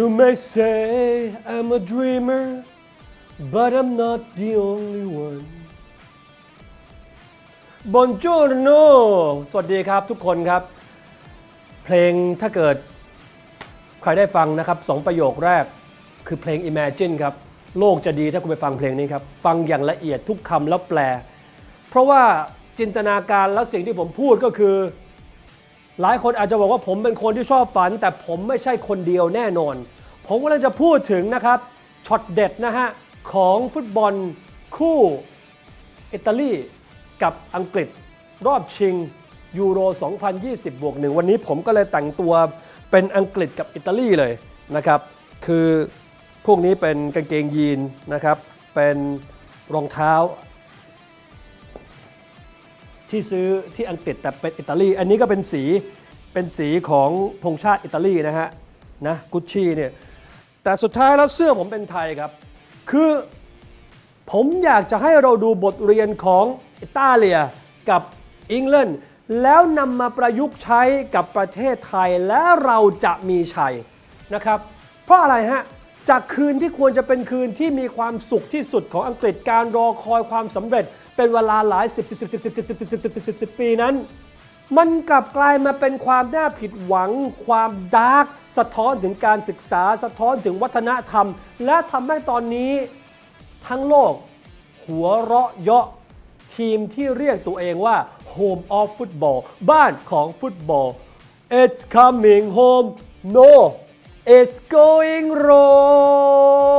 You may say I'm a dreamer but I'm not the only one Buongiorno สวัสดีครับทุกคนครับ เพลงถ้าเกิดใครได้ฟังนะครับสองประโยคแรกคือเพลง Imagine ครับ โลกจะดีถ้าคุณไปฟังเพลงนี้ครับ ฟังอย่างละเอียดทุกคำแล้วแปล เพราะว่าจินตนาการแล้วสิ่งที่ผมพูดก็คือ หลายคนอาจจะบอกว่าผมเป็นคนที่ชอบฝัน แต่ผมไม่ใช่คนเดียวแน่นอน ผมกำลังจะพูดถึงนะครับช็อตเด็ดนะฮะของฟุตบอลคู่อิตาลีกับอังกฤษรอบชิงยูโร 2020 บวกหนึ่งวันนี้ผมก็เลยแต่งตัวเป็นอังกฤษกับอิตาลีเลยนะครับ คือพวกนี้เป็นกางเกงยีนนะครับ เป็นรองเท้า ที่ซื้อที่อังกฤษแต่เป็นอิตาลี อันนี้ก็เป็นสีเป็นสีของธงชาติอิตาลีนะฮะนะกุชชี่เนี่ยแต่สุดท้ายแล้วเสื้อผมเป็นไทยครับ คือผมอยากจะให้เราดูบทเรียนของอิตาเลียกับอังกฤษแล้วนำมาประยุกต์ใช้กับประเทศไทยและเราจะมีชัยนะครับ เพราะอะไรฮะจากคืนที่ควรจะเป็นคืนที่มีความสุขที่สุดของอังกฤษการรอคอยความสำเร็จ เป็นเวลาหลายสิบสิบสิบสิบสิบสิบสิบสิบสิบสิบปีนั้น มันกลับกลายมาเป็นความน่าผิดหวัง ความดาร์กสะท้อนถึงการศึกษาสะท้อนถึงวัฒนธรรม และทำให้ตอนนี้ทั้งโลก หัวเราะเยาะทีมที่เรียกตัวเองว่า Home of Football บ้านของฟุตบอล It's coming home no it's going wrong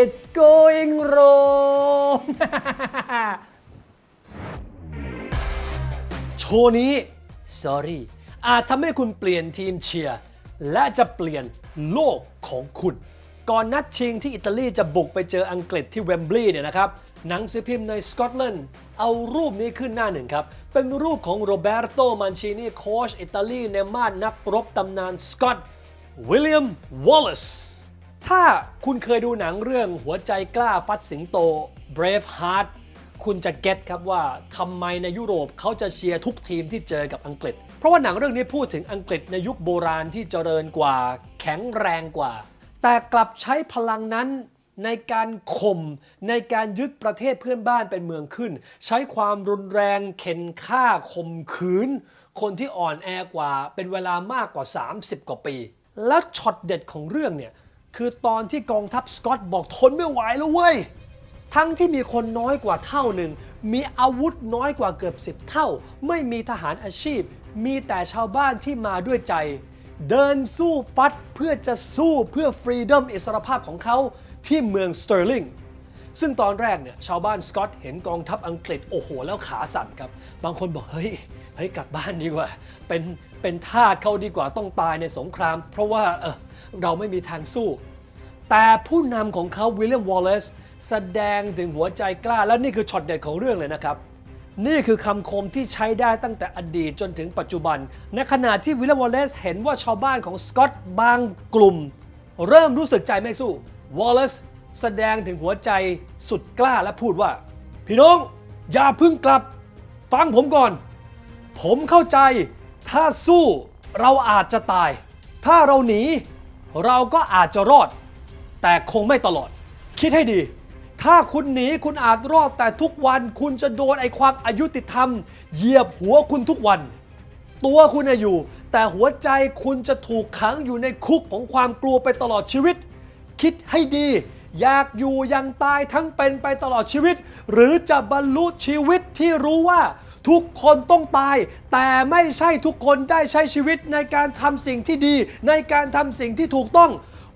it's going Rome โชว์นี้ sorry อาจทำให้คุณเปลี่ยนทีมเชียร์ และจะเปลี่ยนโลกของคุณ ก่อนนัดชิงที่อิตาลีจะบุกไปเจออังกฤษที่เวมบลีย์เนี่ยนะครับ หนังสือพิมพ์ในสกอตแลนด์เอารูปนี้ขึ้นหน้าหนึ่งครับ เป็นรูปของโรเบร์โตมันชินีโค้ชอิตาลีในมาดนักรบตำนานสกอตวิลเลียมวอลเลซ ถ้าคุณเคยดูหนังเรื่องหัวใจกล้าฟัดสิงโต Brave Heart คุณจะเก็ตครับว่าทำไมในยุโรปเขาจะเชียร์ทุกทีมที่เจอกับอังกฤษ เพราะว่าหนังเรื่องนี้พูดถึงอังกฤษในยุคโบราณที่เจริญกว่า แข็งแรงกว่า แต่กลับใช้พลังนั้นในการข่มในการยึดประเทศเพื่อนบ้านเป็นเมืองขึ้น ใช้ความรุนแรงเข็นฆ่าข่มขืน คนที่อ่อนแอกว่าเป็นเวลามากกว่า 30 กว่าปี แล้วช็อตเด็ดของเรื่องเนี่ย คือตอนที่กองทัพสกอตบอกทนไม่ไหวแล้วเว้ย ทั้งที่มีคนน้อยกว่าเท่าหนึ่ง มีอาวุธน้อยกว่าเกือบ10เท่า ไม่มีทหารอาชีพ มีแต่ชาวบ้านที่มาด้วยใจ เดินสู้ฟัดเพื่อจะสู้เพื่อฟรีดอมอิสรภาพของเขาที่เมืองสเตอร์ลิงซึ่งตอนแรกเนี่ยชาวบ้านสกอตเห็นกองทัพอังกฤษโอ้โหแล้วขาสั่นครับ บางคนบอกเฮ้ยเฮ้ยกลับบ้านดีกว่า เป็น เป็นทาสเขาดีกว่าต้องตายในสงคราม เพราะว่าเออเราไม่มีทางสู้ แต่ผู้นำของเขาวิลเลียมวอลเลซแสดงถึงหัวใจกล้า และนี่คือช็อตเด็ดของเรื่องเลยนะครับ นี่คือคำคมที่ใช้ได้ตั้งแต่อดีตจนถึงปัจจุบัน ในขณะที่วิลเลียมวอลเลซเห็นว่าชาวบ้านของสกอตบางกลุ่ม เริ่มรู้สึกใจไม่สู้วอลเลซแสดงถึงหัวใจสุดกล้าและพูดว่า พี่น้องอย่าเพึ่งกลับ ฟังผมก่อน ผมเข้าใจ ถ้าสู้เราอาจจะตาย ถ้าเราหนีเราก็อาจจะรอด แต่คงไม่ตลอด คิดให้ดี ถ้าคุณหนีคุณอาจรอด แต่ทุกวันคุณจะโดนไอความอายุติธรรม เหยียบหัวคุณทุกวัน ตัวคุณน่ะอยู่ แต่หัวใจคุณจะถูกขังอยู่ในคุกของความกลัวไปตลอดชีวิต คิดให้ดี อยากอยู่ยังตายทั้งเป็นไปตลอดชีวิต หรือจะบรรลุชีวิตที่รู้ว่า ทุกคนต้องตาย แต่ไม่ใช่ทุกคนได้ใช้ชีวิตในการทำสิ่งที่ดี ในการทำสิ่งที่ถูกต้อง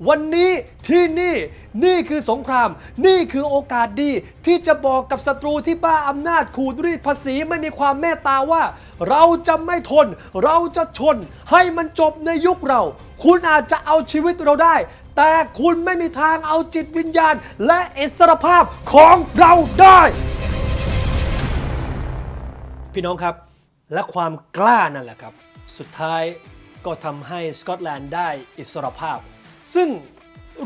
วันนี้ที่นี่นี่คือสงคราม นี่คือโอกาสดี ที่จะบอกกับศัตรูที่บ้าอำนาจขูดรีดภาษีไม่มีความเมตตาว่า เราจะไม่ทน เราจะชน ให้มันจบในยุคเรา คุณอาจจะเอาชีวิตเราได้ แต่คุณไม่มีทางเอาจิตวิญญาณ และอิสรภาพของเราได้ พี่น้องครับ และความกล้านั่นแหละครับ สุดท้ายก็ทำให้สกอตแลนด์ได้อิสรภาพ ซึ่ง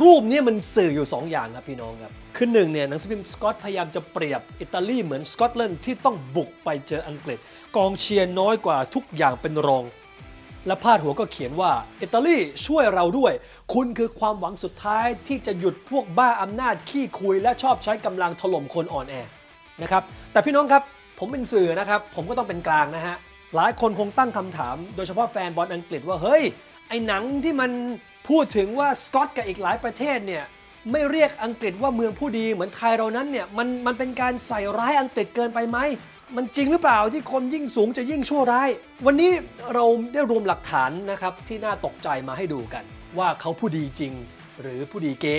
รูปนี้มันสื่ออยู่2อย่างครับพี่น้องครับคือหนึ่งเนี่ยหนังสือพิมพ์สกอตพยายามจะเปรียบอิตาลีเหมือนสกอตแลนด์ที่ต้องบุกไปเจออังกฤษ กองเชียร์น้อยกว่าทุกอย่างเป็นรอง และพาดหัวก็เขียนว่า อิตาลีช่วยเราด้วย คุณคือความหวังสุดท้ายที่จะหยุดพวกบ้าอำนาจขี้คุย และชอบใช้กำลังถล่มคนอ่อนแอนะครับแต่พี่น้องครับ ผมเป็นสื่อนะครับ ผมก็ต้องเป็นกลางนะฮะ หลายคนคงตั้งคำถาม โดยเฉพาะแฟนบอลอังกฤษว่า เฮ้ย ไอ้หนังที่มันพูดถึงว่าสกอตกับอีกหลายประเทศเนี่ยไม่เรียกอังกฤษว่าเมืองผู้ดีเหมือนไทยเรานั้นเนี่ยมันมันเป็นการใส่ร้ายอังกฤษเกินไปไหมมันจริงหรือเปล่าที่คนยิ่งสูงจะยิ่งชั่วร้าย วันนี้เราได้รวมหลักฐานนะครับที่น่าตกใจมาให้ดูกัน ว่าเขาผู้ดีจริง หรือผู้ดีเก๊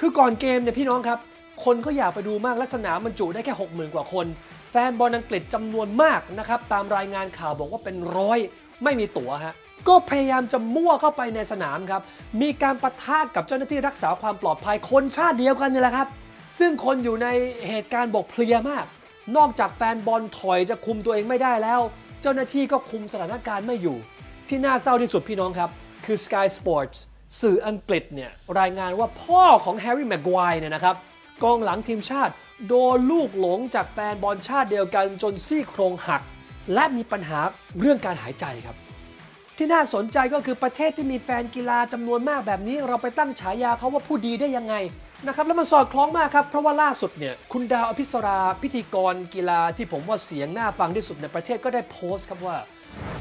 คือก่อนเกมเนี่ยพี่น้องครับ คนเขาอยากไปดูมากและสนามมันจุได้แค่ 60,000 กว่าคน แฟนบอลอังกฤษจำนวนมากนะครับ ตามรายงานข่าวบอกว่าเป็นร้อยไม่มีตั๋วฮะก็พยายามจะมั่วเข้าไปในสนามครับ มีการปะทะกับเจ้าหน้าที่รักษาความปลอดภัยคนชาติเดียวกันนี่แหละครับ ซึ่งคนอยู่ในเหตุการณ์บอกเพลียมาก นอกจากแฟนบอลถอยจะคุมตัวเองไม่ได้แล้ว เจ้าหน้าที่ก็คุมสถานการณ์ไม่อยู่ ที่น่าเศร้าที่สุดพี่น้องครับ คือ Sky Sports สื่ออังกฤษเนี่ยรายงานว่าพ่อของแฮร์รี่แม็กควายเนี่ยนะครับกองหลังทีมชาติ โดนลูกหลงจากแฟนบอลชาติเดียวกันจนซี่โครงหัก และมีปัญหาเรื่องการหายใจครับ ที่น่าสนใจก็คือประเทศที่มีแฟนกีฬาจำนวนมากแบบนี้ เราไปตั้งฉายาเขาว่าผู้ดีได้ยังไงนะครับแล้วมันสอดคล้องมากครับ เพราะว่าล่าสุดเนี่ยคุณดาวอภิสราพิธีกรกีฬาที่ผมว่าเสียงน่าฟังที่สุดในประเทศก็ได้โพสต์ครับว่า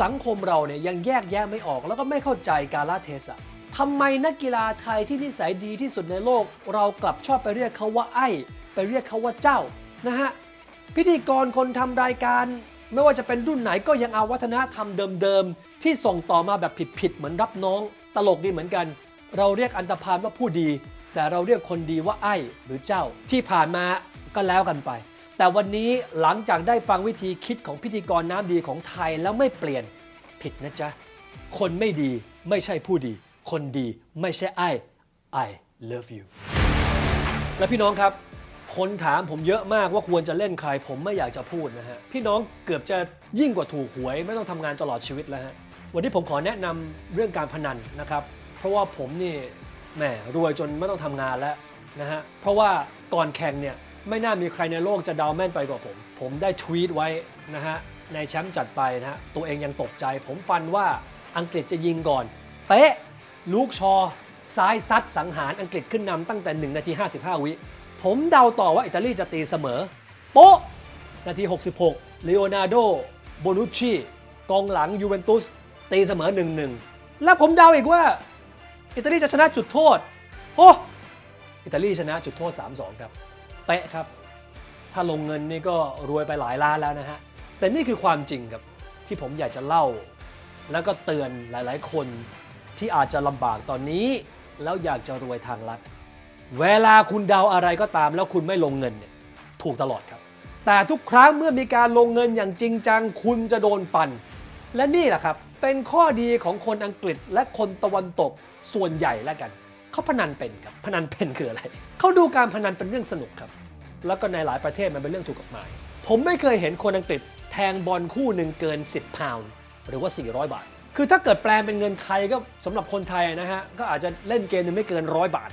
สังคมเราเนี่ยยังแยกแยะไม่ออก แล้วก็ไม่เข้าใจกาลเทศะทำไมนักกีฬาไทยที่นิสัยดีที่สุดในโลก เรากลับชอบไปเรียกเขาว่าไอ้ ไปเรียกเขาว่าเจ้านะฮะพิธีกรคนทำรายการ ไม่ว่าจะเป็นรุ่นไหนก็ยังเอาวัฒนธรรมเดิมๆ ที่ส่งต่อมาแบบผิดๆเหมือนรับน้อง ตลกดีเหมือนกัน เราเรียกอันตพานว่าผู้ดี แต่เราเรียกคนดีว่าไอ้หรือเจ้าที่ผ่านมาก็แล้วกันไป แต่วันนี้หลังจากได้ฟังวิธีคิดของพิธีกรน้ำดีของไทยแล้วไม่เปลี่ยนผิดนะจ๊ะคนไม่ดีไม่ใช่ผู้ดี คนดีไม่ใช่ไอ้ I love you และพี่น้องครับ คนถามผมเยอะมากว่าควรจะเล่นใครผมไม่อยากจะพูดนะฮะ พี่น้องเกือบจะยิ่งกว่าถูกหวย ไม่ต้องทำงานตลอดชีวิตแล้วฮะ วันนี้ผมขอแนะนำเรื่องการพนันนะครับ เพราะว่าผมนี่แหมรวยจนไม่ต้องทำงานแล้วนะฮะ เพราะว่าก่อนแข่งเนี่ยไม่น่ามีใครในโลกจะเดาแม่นไปกว่าผม ผมได้ทวีตไว้นะฮะในแชมป์จัดไปนะฮะตัวเองยังตกใจ ผมฟันว่าอังกฤษจะยิงก่อน เป๊ะลูกชอซ้ายซัดสังหารอังกฤษขึ้นนำตั้งแต่ 1 นาที 55 วิ ผมเดาต่อว่าอิตาลีจะตีเสมอ โป๊ะ นาที 66เลโอนาร์โดโบนุชชีกองหลังยูเวนตุสตีเสมอ 1-1 และผมเดาอีกว่า อิตาลีจะชนะจุดโทษโอ้อิตาลีชนะจุดโทษ 3-2 ครับ เป๊ะครับ ถ้าลงเงินนี่ก็รวยไปหลายล้านแล้วนะฮะ แต่นี่คือความจริงครับ ที่ผมอยากจะเล่า แล้วก็เตือนหลายๆ คนที่อาจจะลำบากตอนนี้ แล้วอยากจะรวยทางลัด เวลาคุณเดาอะไรก็ตาม แล้วคุณไม่ลงเงินเนี่ยถูกตลอดครับ แต่ทุกครั้งเมื่อมีการลงเงินอย่างจริงจัง คุณจะโดนฟัน และนี่แหละครับ เป็นข้อดีของคนอังกฤษและคนตะวันตกส่วนใหญ่แล้วกัน เขาพนันเป็นครับพนันเป็นคืออะไรเขาดูการพนันเป็นเรื่องสนุกครับ แล้วก็ในหลายประเทศมันเป็นเรื่องถูกกฎหมาย ผมไม่เคยเห็นคนอังกฤษแทงบอลคู่หนึ่งเกิน 10 พาวน์หรือว่า 400 บาท คือถ้าเกิดแปลงเป็นเงินไทยก็สำหรับคนไทยนะฮะก็อาจจะเล่นเกมนึงไม่เกินร้อยบาท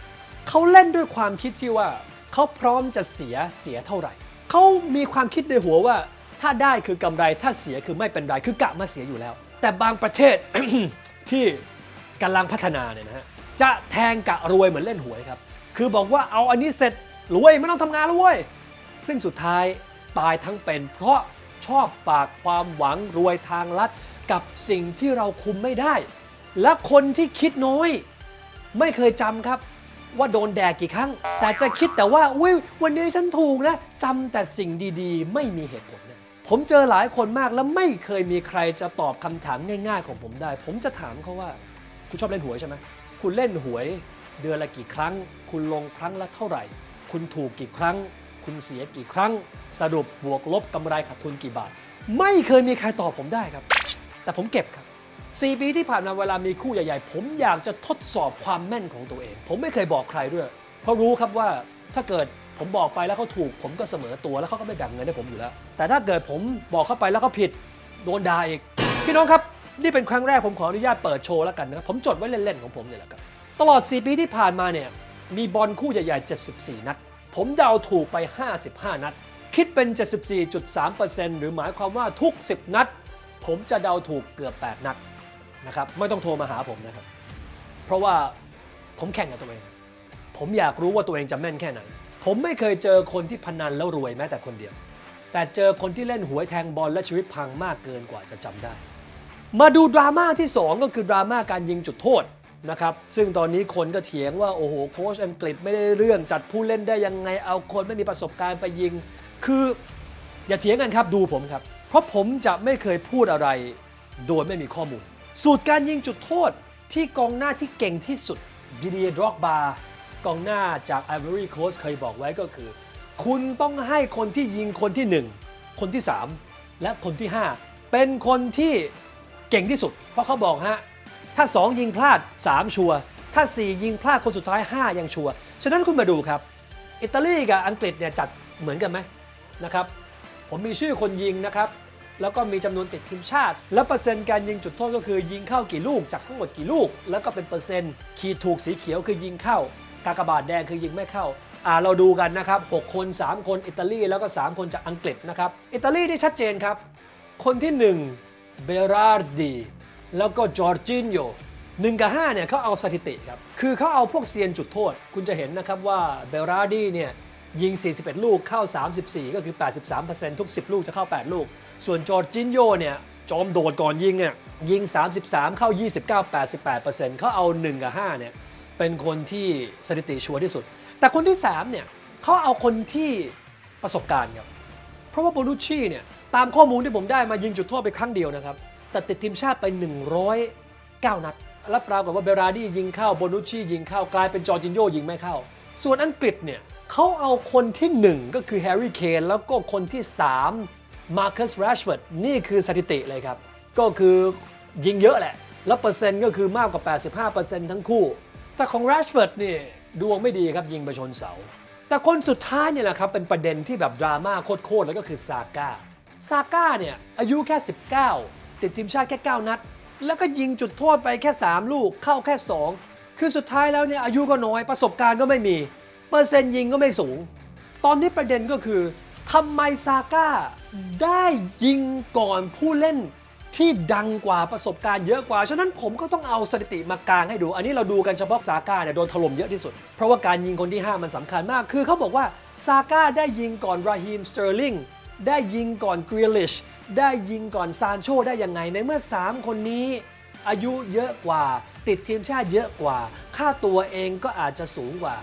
เขาเล่นด้วยความคิดที่ว่าเขาพร้อมจะเสียเสียเท่าไหร่ เขามีความคิดในหัวว่า ถ้าได้คือกำไรถ้าเสียคือไม่เป็นไรคือกะมาเสียอยู่แล้ว แต่บางประเทศที่กำลังพัฒนาเนี่ยนะฮะจะแทงกะรวยเหมือนเล่นหวยครับ คือบอกว่าเอาอันนี้เสร็จรวยไม่ต้องทำงานแล้วเว้ยซึ่งสุดท้ายตายทั้งเป็น เพราะชอบฝากความหวังรวยทางลัดกับสิ่งที่เราคุมไม่ได้ และคนที่คิดน้อย ไม่เคยจำครับ ว่าโดนแดกกี่ครั้ง แต่จะคิดแต่ว่าอุ้ยวันนี้ฉันถูกนะจำแต่สิ่งดีๆ ไม่มีเหตุผลนะผมเจอหลายคนมากแล้วไม่เคยมีใครจะตอบคำถามง่ายๆ ของผมได้ ผมจะถามเขาว่า คุณชอบเล่นหวยใช่ไหมคุณเล่นหวยเดือนละกี่ครั้ง คุณลงครั้งละเท่าไหร่ คุณถูกกี่ครั้ง คุณเสียกี่ครั้ง สรุปบวกลบกำไรขาดทุนกี่บาท ไม่เคยมีใครตอบผมได้ครับ แต่ผมเก็บครับ 4 ปีที่ผ่านมาเวลามีคู่ใหญ่ๆ ผมอยากจะทดสอบความแม่นของตัวเอง ผมไม่เคยบอกใครด้วย เพราะรู้ครับว่าถ้าเกิดผมบอกไปแล้วเขาถูก ผมก็เสมอตัวแล้วเขาก็ไม่แบ่งเงินให้ผมอยู่แล้ว แต่ถ้าเกิดผมบอกเข้าไปแล้วเขาผิดโดนด่าอีก พี่น้องครับนี่เป็นครั้งแรกผมขออนุญาตเปิดโชว์แล้วกันนะครับผมจดไว้เล่นๆของผมเนี่ยแหละครับตลอด 4 ปีที่ผ่านมาเนี่ยมีบอลคู่ใหญ่ๆ 74 นัด ผมเดาถูกไป 55 นัด คิดเป็น 74.3%หรือหมายความว่าทุก 10 นัด ผมจะเดาถูกเกือบ 8 นัด นะครับไม่ต้องโทรมาหาผมนะครับ เพราะว่าผมแข่งกับตัวเอง ผมอยากรู้ว่าตัวเองจะแม่นแค่ไหน ผมไม่เคยเจอคนที่พนันแล้วรวยแม้แต่คนเดียว แต่เจอคนที่เล่นหวยแทงบอลและชีวิตพังมากเกินกว่าจะจำได้ มาดูดราม่าที่ 2 ก็คือดราม่าการยิงจุดโทษนะครับซึ่งตอนนี้คนก็เถียงว่าโอ้โหโค้ชอังกฤษไม่ได้เรื่องจัดผู้เล่นได้ยังไงเอาคนไม่มีประสบการณ์ไปยิง คืออย่าเถียงกันครับดูผมครับ เพราะผมจะไม่เคยพูดอะไรโดยไม่มีข้อมูล สูตรการยิงจุดโทษที่กองหน้าที่เก่งที่สุดดิเดียดร็อกบากองหน้าจาก Ivory Coast เคยบอกไว้ก็คือ คุณต้องให้คนที่ยิงคนที่ 1 คนที่ 3 และคนที่ 5 เป็นคนที่เก่งที่สุด เพราะเขาบอกฮะ ถ้า 2 ยิงพลาด 3 ชัวร์ถ้า 4 ยิงพลาดคนสุดท้าย 5 ยังชัวร์ฉะนั้นคุณมาดูครับ อิตาลีกับอังกฤษเนี่ยจัดเหมือนกันไหมนะครับผมมีชื่อคนยิงนะครับ แล้วก็มีจำนวนติดทีมชาติ และเปอร์เซ็นต์การยิงจุดโทษก็คือยิงเข้ากี่ลูกจากทั้งหมดกี่ลูก แล้วก็เป็นเปอร์เซ็นต์ขีดถูกสีเขียวคือยิงเข้ากากบาทแดงคือยิงไม่เข้าอ่าเราดูกันนะครับ 6 คน 3 คนอิตาลีแล้วก็ 3 คนจากอังกฤษนะครับ อิตาลีนี่ชัดเจนครับ คนที่ 1 เบราร์ดี แล้วก็จอร์จินโยหนึ่งกับ5เนี่ยเขาเอาสถิติครับ คือเขาเอาพวกเซียนจุดโทษ คุณจะเห็นนะครับว่าเบราร์ดีเนี่ย ยิง 41 ลูกเข้า 34 ก็คือ 83%ทุก 10 ลูกจะเข้า 8 ลูก ส่วนจอร์จินโยเนี่ยจอมโดดก่อนยิงเนี่ยยิง 33 เข้า 29 88%เขาเอา 1 กับ 5 เนี่ยเป็นคนที่สถิติชัวร์ที่สุด แต่คนที่ 3 เนี่ยเขาเอาคนที่ประสบการณ์ครับ เพราะว่าโบนุชชี่เนี่ยตามข้อมูลที่ผมได้มายิงจุดโทษไปครั้งเดียวนะครับ แต่ติดทีมชาติไป 109 นัด แล้วปรากฏว่าเบราดี้ยิงเข้าโบนุชชี่ยิงเข้ากลายเป็นจอร์จินโยยิงไม่เข้า ส่วนอังกฤษเนี่ย เขาเอาคนที่ 1 ก็คือแฮร์รี่เคนแล้วก็คนที่ 3 มาร์คัสแรชเวิร์ดนี่คือสถิติเลยครับ ก็คือยิงเยอะแหละ แล้วเปอร์เซ็นต์ก็คือมากกว่า 85%ทั้งคู่ แต่ของแรชเวิร์ดนี่ดวงไม่ดีครับยิงไปชนเสา แต่คนสุดท้ายเนี่ยแหละครับเป็นประเด็นที่แบบดราม่าโคตรๆแล้วก็คือซาก้าซาก้าเนี่ยอายุแค่ 19 ติดทีมชาติแค่ 9 นัด แล้วก็ยิงจุดโทษไปแค่ 3 ลูกเข้าแค่ 2 คือสุดท้ายแล้วเนี่ยอายุก็น้อยประสบการณ์ก็ไม่มี เปอร์เซ็นต์ยิงก็ไม่สูง ตอนนี้ประเด็นก็คือทำไมซาก้าได้ยิงก่อนผู้เล่นที่ดังกว่าประสบการณ์เยอะกว่า ฉะนั้นผมก็ต้องเอาสถิติมากางให้ดู อันนี้เราดูกันเฉพาะซาก้าเนี่ยโดนถล่มเยอะที่สุด เพราะว่าการยิงคนที่ 5 มันสำคัญมาก คือเขาบอกว่าซาก้าได้ยิงก่อนราฮีมสเตอร์ลิง ได้ยิงก่อนกริลิช ได้ยิงก่อนซานโชได้ยังไง ในเมื่อ 3 คนนี้ อายุเยอะกว่า ติดทีมชาติเยอะกว่า ค่าตัวเองก็อาจจะสูงกว่า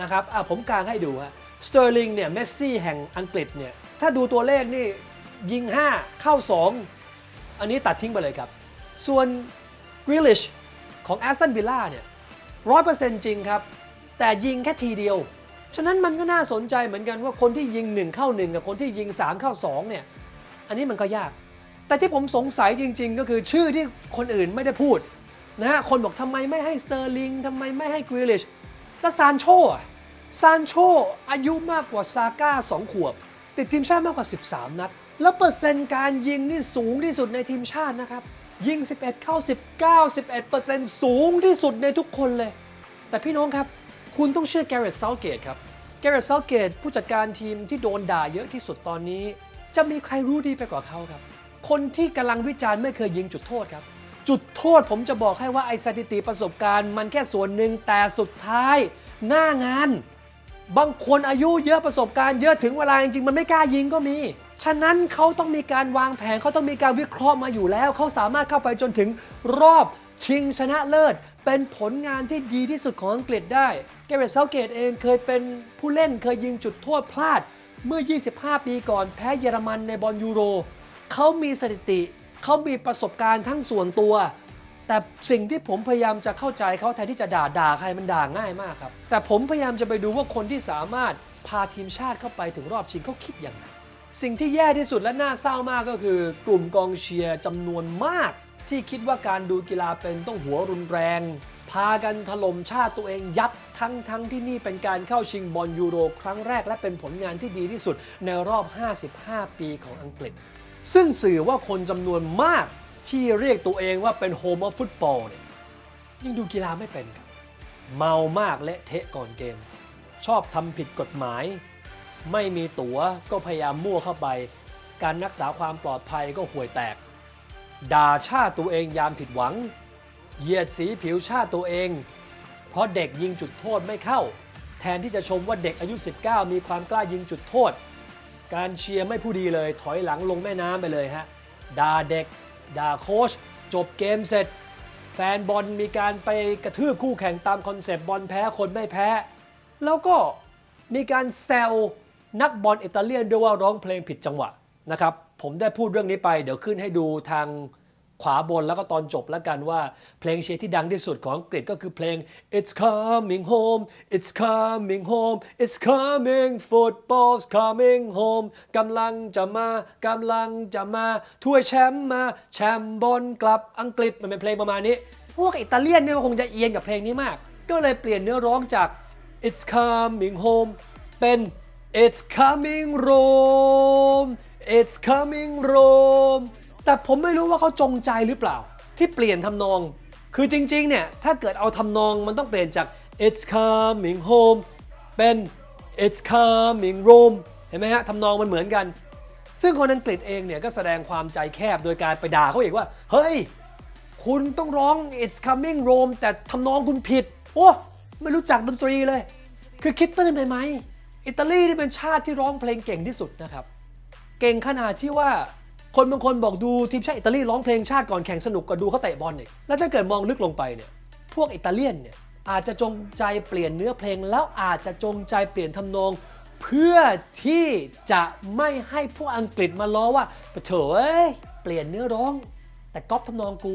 นะครับอะผมกลางให้ดูฮะสเตอร์ลิงเนี่ยเมสซี่แห่งอังกฤษเนี่ยถ้าดูตัวเลขนี่ยิง 5 เข้า 2 อันนี้ตัดทิ้งไปเลยครับ ส่วนกริลิชของแอสตันวิลล่าเนี่ยร้อยเปอร์เซ็นต์จริงครับ แต่ยิงแค่ทีเดียว ฉะนั้นมันก็น่าสนใจเหมือนกันว่าคนที่ยิง 1 เข้า 1 กับคนที่ยิง 3 เข้า 2 เนี่ย อันนี้มันก็ยาก แต่ที่ผมสงสัยจริง ๆ ก็คือชื่อที่คนอื่นไม่ได้พูดนะฮะคนบอกทำไมไม่ให้สเตอร์ลิงทำไมไม่ให้กริลิช แล้วซานโชอะซานโชอายุมากกว่าซาก้า2ขวบ ติดทีมชาติมากกว่า 13 นัด แล้วเปอร์เซ็นต์การยิงนี่สูงที่สุดในทีมชาตินะครับ ยิง 11 เข้า 19 11 สูงที่สุดในทุกคนเลย แต่พี่น้องครับ คุณต้องเชื่อแกเรตเซาเกตครับ แกเรตเซาเกตผู้จัดการทีมที่โดนด่าเยอะที่สุดตอนนี้ จะมีใครรู้ดีไปกว่าเขาครับ คนที่กำลังวิจารณ์ไม่เคยยิงจุดโทษครับ จุดโทษผมจะบอกให้ว่าไอ้สถิติประสบการณ์ มันแค่ส่วนหนึ่งแต่สุดท้ายหน้างาน บางคนอายุเยอะประสบการณ์เยอะถึงเวลาจริงๆมันไม่กล้ายิงก็มี ฉะนั้นเขาต้องมีการวางแผนเขาต้องมีการวิเคราะห์มาอยู่แล้ว เขาสามารถเข้าไปจนถึงรอบชิงชนะเลิศ เป็นผลงานที่ดีที่สุดของอังกฤษได้เกเรตเซาเกตเองเคยเป็นผู้เล่นเคยยิงจุดโทษพลาดเมื่อ 25 ปีก่อนแพ้เยอรมันในบอลยูโร เขามีสถิติ เขามีประสบการณ์ทั้งส่วนตัว แต่สิ่งที่ผมพยายามจะเข้าใจเขาแทนที่จะด่าด่าใครมันด่าง่ายมากครับ แต่ผมพยายามจะไปดูว่าคนที่สามารถพาทีมชาติเข้าไปถึงรอบชิงเขาคิดอย่างไรสิ่งที่แย่ที่สุดและน่าเศร้ามากก็คือ กลุ่มกองเชียร์จำนวนมาก ที่คิดว่าการดูกีฬาเป็นต้องหัวรุนแรง พากันถล่มชาติตัวเองยับทั้งทั้งที่นี่เป็นการเข้าชิงบอลยูโร ครั้งแรกและเป็นผลงานที่ดีที่สุดในรอบ 55 ปีของอังกฤษ ซึ่งสื่อว่าคนจำนวนมากที่เรียกตัวเองว่าเป็นโฮมอฟฟุตบอลเนี่ยยังดูกีฬาไม่เป็นครับ เมามากเละเทะก่อนเกม ชอบทำผิดกฎหมาย ไม่มีตั๋วก็พยายามมั่วเข้าไป การรักษาความปลอดภัยก็ห่วยแตก ด่าชาติตัวเองยามผิดหวัง เหยียดสีผิวชาติตัวเอง เพราะเด็กยิงจุดโทษไม่เข้า แทนที่จะชมว่าเด็กอายุ 19 มีความกล้ายิงจุดโทษ การเชียร์ไม่ผู้ดีเลย ถอยหลังลงแม่น้ำไปเลยฮะด่าเด็กด่าโค้ชจบเกมเสร็จ แฟนบอลมีการไปกระทืบคู่แข่งตามคอนเซปต์บอลแพ้คนไม่แพ้ แล้วก็มีการแซวนักบอลอิตาเลียนด้วยว่าร้องเพลงผิดจังหวะนะครับผมได้พูดเรื่องนี้ไปเดี๋ยวขึ้นให้ดูทาง ขวาบนแล้วก็ตอนจบแล้วกันว่า เพลงเชียร์ที่ดังที่สุดของอังกฤษก็คือเพลง It's coming home It's coming home It's coming football's coming home กำลังจะมากำลังจะมาถ้วยแชมป์มาแชมป์บอลกลับอังกฤษมันเป็นเพลงประมาณนี้ พวกอิตาเลียนเนี่ยคงจะเอียนกับเพลงนี้มาก ก็เลยเปลี่ยนเนื้อร้องจาก It's coming home เป็น It's coming Rome It's coming Rome แต่ผมไม่รู้ว่าเขาจงใจหรือเปล่า ที่เปลี่ยนทำนอง คือจริงๆเนี่ยถ้าเกิดเอาทำนองมันต้องเปลี่ยนจาก It's coming home เป็น It's coming Rome เห็นไหมฮะทำนองมันเหมือนกัน ซึ่งคนอังกฤษเองเนี่ยก็แสดงความใจแคบโดยการไปด่าเขาอีกว่า เฮ้ย คุณต้องร้อง It's coming Rome แต่ทำนองคุณผิด โอ้ไม่รู้จักดนตรีเลย คือคิดตื้นไปไหมอิตาลีนี่เป็นชาติที่ร้องเพลงเก่งที่สุดนะครับ เก่งขนาดที่ว่า คนบางคนบอกดูทีมชาติอิตาลีร้องเพลงชาติก่อนแข่งสนุกกว่าดูเขาเตะบอลอีก แล้วถ้าเกิดมองลึกลงไปเนี่ย พวกอิตาเลียนเนี่ยอาจจะจงใจเปลี่ยนเนื้อเพลงแล้วอาจจะจงใจเปลี่ยนทำนอง เพื่อที่จะไม่ให้พวกอังกฤษมาล้อว่าเถอเอ้ยเปลี่ยนเนื้อร้อง แต่ก๊อปทำนองกู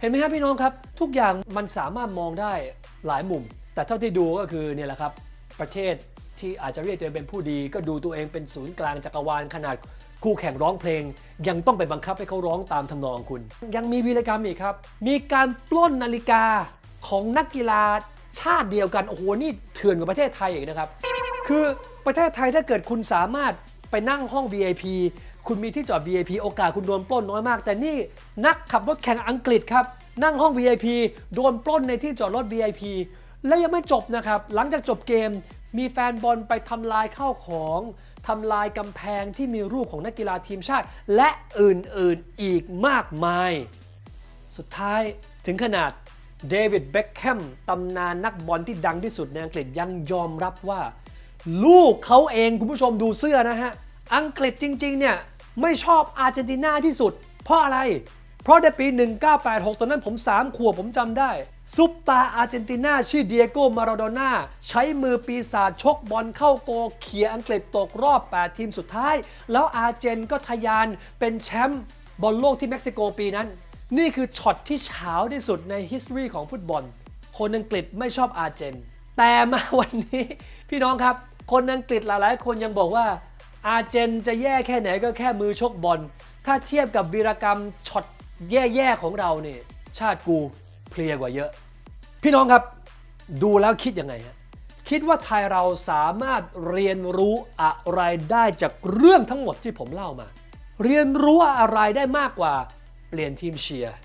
เห็นไหมครับพี่น้องครับ ทุกอย่างมันสามารถมองได้หลายมุม แต่เท่าที่ดูก็คือเนี่ยแหละครับ ประเทศที่อาจจะเรียกตัวเองเป็นผู้ดี ก็ดูตัวเองเป็นศูนย์กลางจักรวาลขนาด คู่แข่งร้องเพลง ยังต้องไปบังคับให้เขาร้องตามทำนองคุณ ยังมีวีรกรรมอีกครับ มีการปล้นนาฬิกาของนักกีฬาชาติเดียวกัน โอ้โห นี่เถื่อนกว่าประเทศไทยอีกนะครับ คือประเทศไทยถ้าเกิดคุณสามารถไปนั่งห้อง VIP คุณมีที่จอด VIP โอกาสคุณโดนปล้นน้อยมาก แต่นี่นักขับรถแข่งอังกฤษครับ นั่งห้อง VIP โดนปล้นในที่จอดรถ VIP และยังไม่จบนะครับ หลังจากจบเกม มีแฟนบอลไปทำลายข้าวของ ทำลายกำแพงที่มีรูปของนักกีฬาทีมชาติ และอื่นๆอีกมากมาย สุดท้ายถึงขนาดเดวิดเบ็คแฮมตำนานนักบอลที่ดังที่สุดในอังกฤษยังยอมรับว่า ลูกเขาเองคุณผู้ชมดูเสื้อนะฮะ อังกฤษจริงๆเนี่ยไม่ชอบอาร์เจนตินาที่สุด เพราะอะไร เพราะในปี 1986 ตอนนั้นผม 3 ขวบผมจำได้ ซุปตาอาร์เจนตินาชื่อเดียโกมาราโดน่าใช้มือปีศาจชกบอลเข้าโกเขี่ยอังกฤษตกรอบ 8 ทีมสุดท้าย แล้วอาร์เจนก็ทะยานเป็นแชมป์บอลโลกที่เม็กซิโกปีนั้น นี่คือช็อตที่เฉาที่สุดใน history ของฟุตบอล คนอังกฤษไม่ชอบอาร์เจน แต่มาวันนี้ พี่น้องครับ คนอังกฤษหลายๆ คนยังบอกว่าอาร์เจนจะแย่แค่ไหนก็แค่มือชกบอลถ้าเทียบกับวีรกรรมช็อตแย่ๆของเราเนี่ยชาติกู เพลียร์กว่าเยอะ พี่น้องครับดูแล้วคิดยังไงฮะคิดว่าไทยเราสามารถเรียนรู้อะไรได้จากเรื่องทั้งหมดที่ผมเล่ามา เรียนรู้อะไรได้มากกว่าเปลี่ยนทีมเชียร์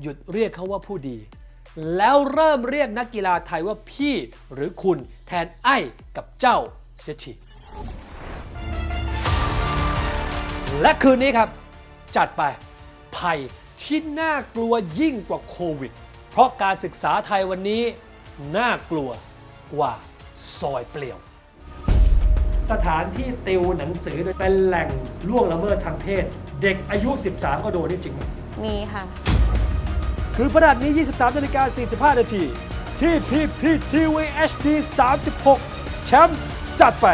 หยุดเรียกเขาว่าผู้ดี แล้วเริ่มเรียกนักกีฬาไทยว่าพี่หรือคุณแทนไอ้กับเจ้าเสียทีและคืนนี้ครับ จัดไปภัยที่น่ากลัวยิ่งกว่าโควิด เพราะการศึกษาไทยวันนี้น่ากลัวกว่าซอยเปลี่ยว สถานที่ติวหนังสือเป็นแหล่งล่วงละเมิดทางเพศ เด็กอายุ 13 ก็โดนนี่จริงไหมมีค่ะ คือพระดับนี้ 23นาฬิกา45 นาที ที่ PPTV HD 36 แชมป์จัดไป